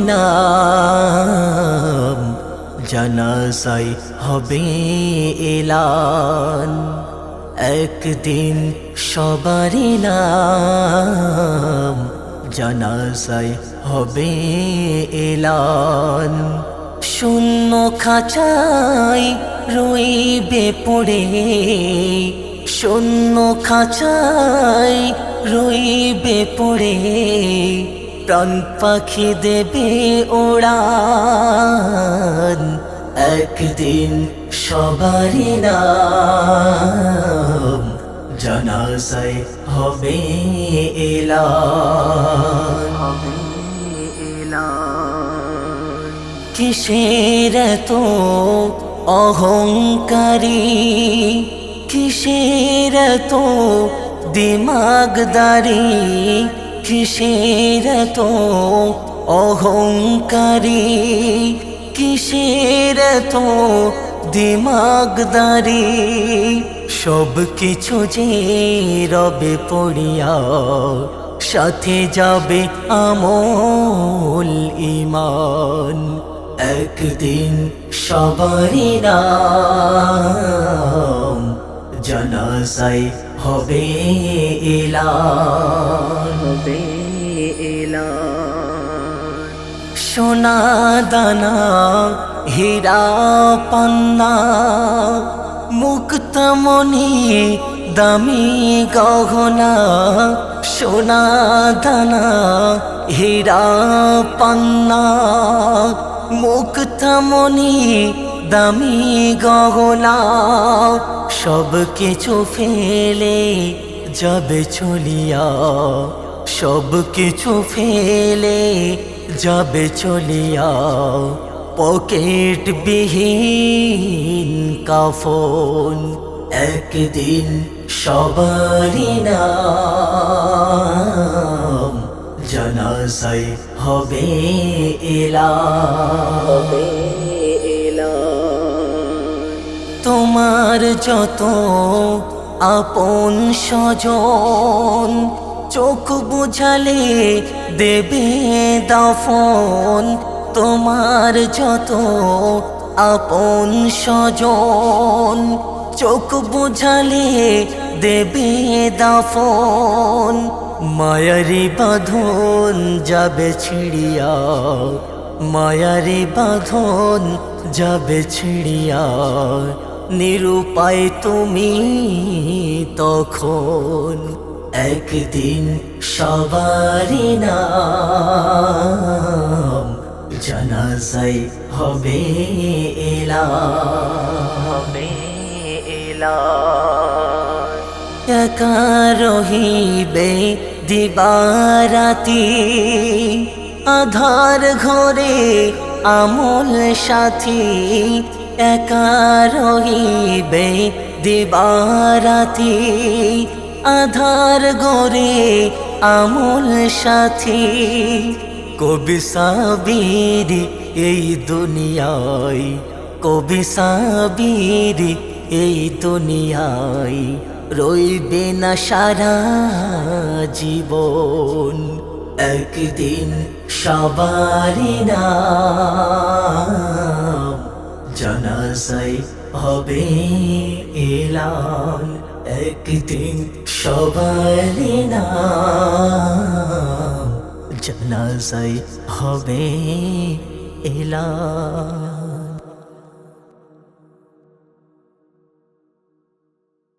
নাম জানাসাই হবে এলান। একদিন সবারই নাম জানাসাই হবে এলান। শূন্য খাঁচাই রইবে পড়ে, শূন্য খাঁচাই রইবে পড়ে। প্রাণ পাখি দেবে ওড়ান। একদিন সবারই নাম জানাসাই হবে এলান। হবে এলান। কিসের তো অহংকারী? কিসের তো দিমাগদারি? কিসের তো অহংকারী? কিসের তো দিমাগদারি? সব কিছু যে রবে পড়িয়া সাথে যাবে আমল ইমান। একদিন সবারই নাম জানাসাই হবে এলান হবে সোনা দানা, হীরা পান্না মুক্তমণি দামি গহনা, সোনা দানা, হীরা পান্না মুক্তমণি দামি গহনা সব কিছু ফেলে যাবে চলিয়া সব কিছু ফেলে যাবে চলিয়া পকেট বিহীন কাফন, একদিন সবারই নাম। জানাসাই হবে এলা তোমার যত আপন স্বজন চোখ বুঝালে দেবে দাফন তোমার যত আপন স্বজন। চোখ বুঝালে দেবে দাফন মায়ারি বাঁধন যাবে ছিড়িয়া, মায়ারি বাঁধন যাবে ছিড়িয়া। নিরুপায় তুমি তখন একদিন সবারই নাম জানাজাই হবে এলা হবে এলা একা রহিবে দিবারাতি, আধার ঘরে আমল সাথী। একা রহিবে দিবারাতি আধার ঘরে আমল সাথী। কবি সাবির এই দুনিয়ায়, কবি সাবির এই দুনিয়ায় রইবে না সারা জীবন। একদিন সবারই নাম জানাসাই হবে এলান। একদিন সবারই নাম জানাসাই হবে এলান